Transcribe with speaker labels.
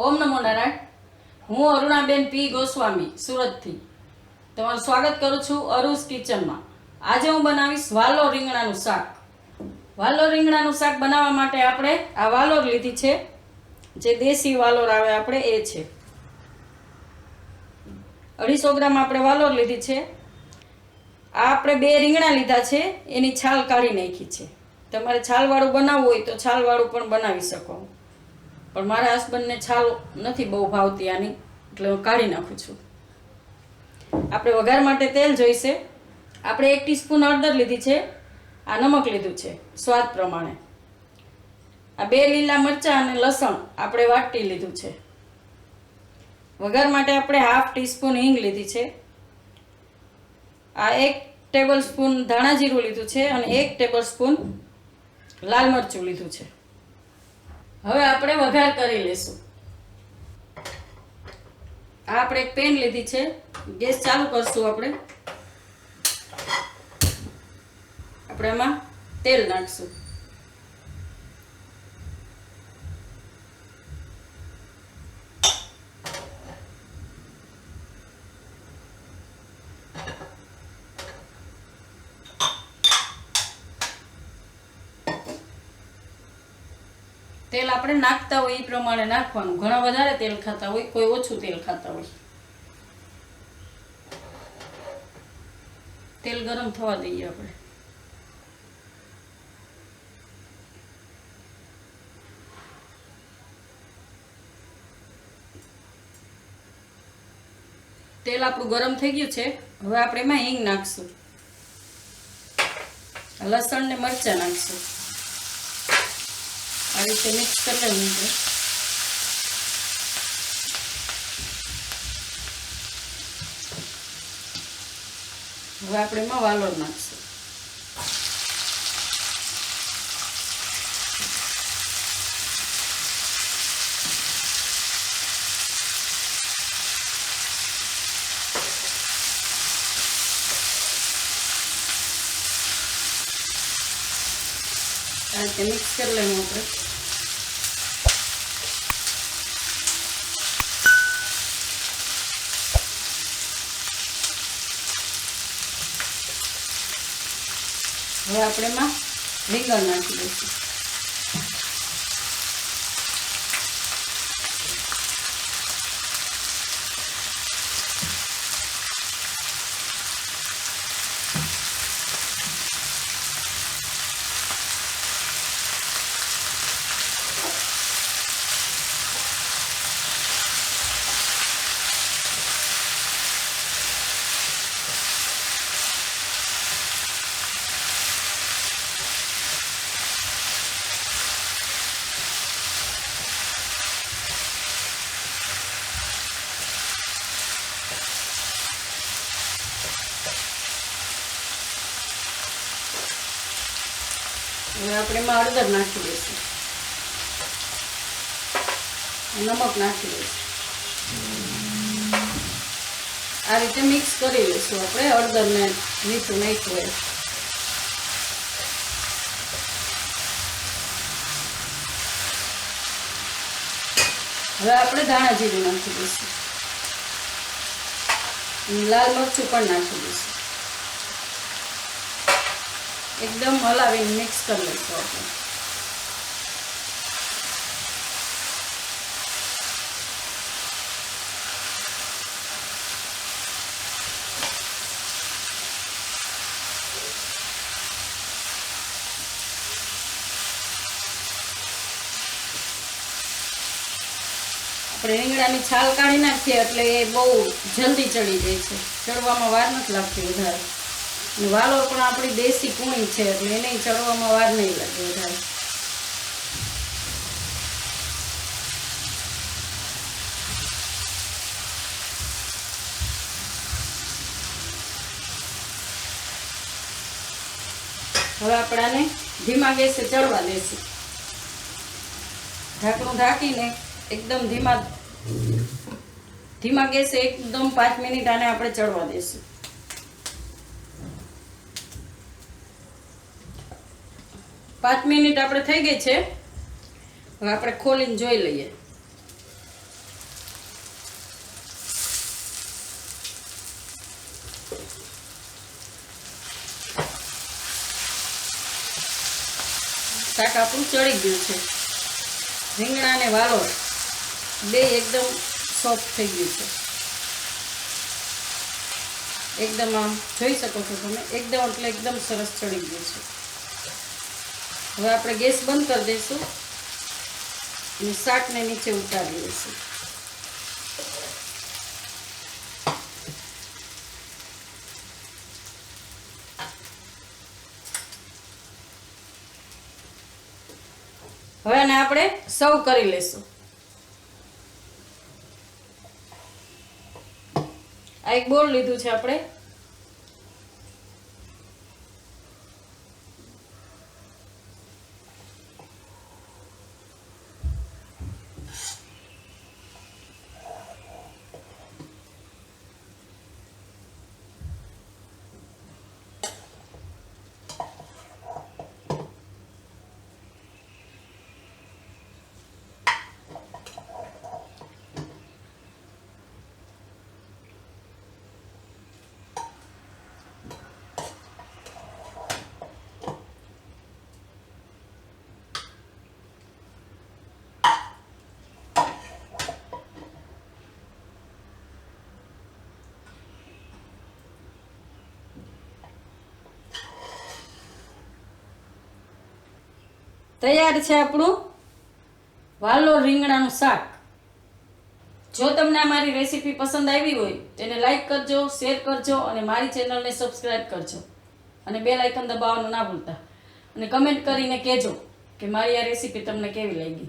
Speaker 1: ઓમ નમો નારાયણ. હું અરુણાબેન પી ગોસ્વામી, સુરતથી. તમારું સ્વાગત કરું છું અરુસ કિચનમાં. આજે હું બનાવીશ વાલો રીંગણાનું શાક. વાલો રીંગણાનું શાક બનાવવા માટે આપણે આ વાલોર લીધી છે. જે દેશી વાલોર આવે આપણે એ છે. અઢીસો ગ્રામ આપણે વાલોર લીધી છે. આ આપણે બે રીંગણા લીધા છે, એની છાલ કાઢી નાખી છે. તમારે છાલવાળું બનાવવું હોય તો છાલવાળું પણ બનાવી શકો. પણ મારા હસબન્ડને છાલ નથી બહુ ભાવતી આની, એટલે હું કાઢી નાખું છું. આપણે વઘાર માટે તેલ જોઈશે. આપણે એક ટીસ્પૂન હળદર લીધી છે. આ નમક લીધું છે, સ્વાદ પ્રમાણે. આ બે લીલા મરચાં અને લસણ આપણે વાટી લીધું છે. વઘાર માટે આપણે હાફ ટીસ્પૂન હિંગ લીધી છે. આ એક ટેબલ સ્પૂન ધાણા જીરું લીધું છે અને એક ટેબલ સ્પૂન લાલ મરચું લીધું છે. હવે આપણે વઘાર કરી લેશું. આ આપણે એક પેન લીધી છે. ગેસ ચાલુ કરશું આપણે. આપણે એમાં તેલ નાખશું. તેલ આપણે નાખતા હોય એ પ્રમાણે નાખવાનું. ઘણા વધારે તેલ ખાતા હોય, કોઈ ઓછું તેલ ખાતા હોય. તેલ ગરમ થવા દઈએ આપણે. તેલ આપણું ગરમ થઈ ગયું છે. હવે આપણે એમાં હિંગ નાખશું. લસણ ને મરચાં નાખશું. આ રીતે મિક્સ કરી લેવું છે હવે આપણે એમાં વાલોળ નાખશું આ રીતે મિક્સ કરી લેવું આપણે હવે આપણે એમાં રીંગણ નાખી દઈશું હવે આપણે એમાં હળદર નાખી દઈશું. નમક નાખી દઈશું. આ રીતે મિક્સ કરી લઈશું આપણે હળદરને મીઠું નાખ્યું હોય. હવે આપણે ધાણા જીરું નાખી દઈશું. લાલ મરચું પણ નાખી દઈશું. એકદમ હલાવીને મિક્સ કરી લઈશું આપણે. આપણે રીંગણાની છાલ કાઢી નાખીએ એટલે એ બહુ જલ્દી ચડી જાય છે. ચડવામાં વાર નથી લાગતી વધારે. વાલો પણ આપણી દેશી કૂણી છે, એટલે એને ચડવામાં વાર નહીં લાગે વધારે. હવે આપણાને ધીમા ગેસે ચડવા દેશું. ઢાંકણું ઢાંકીને એકદમ ધીમા ધીમા ગેસે એકદમ પાંચ મિનિટ આને આપણે ચડવા દઈશું પાંચ મિનિટ આપણે થઈ ગઈ છે. હવે આપણે ખોલીને જોઈ લઈએ. શાક આપણું ચડી ગયું છે. રીંગણા ને વાળો બે એકદમ સોફ્ટ થઈ ગયું છે. એકદમ આમ જોઈ શકો છો તમે, એકદમ એટલે એકદમ સરસ ચડી ગયું છે. હવે આપણે ગેસ બંધ કરી દઈશું અને શાકને નીચે ઉતારી દઈશું. હવે આને આપણે સર્વ કરી લઈશું. આ એક બોલ લીધું છે આપણે. તૈયાર છે આપણું? વાલો રીંગણાનું શાક. જો તમને મારી રેસીપી પસંદ આવી હોય, તેને લાઈક કરજો, શેર કરજો અને મારી ચેનલને સબસ્ક્રાઈબ કરજો. અને બે લાઇકન દબાવવાનું ના ભૂલતા. અને કમેન્ટ કરીને કહેજો કે મારી આ રેસીપી તમને કેવી લાગી.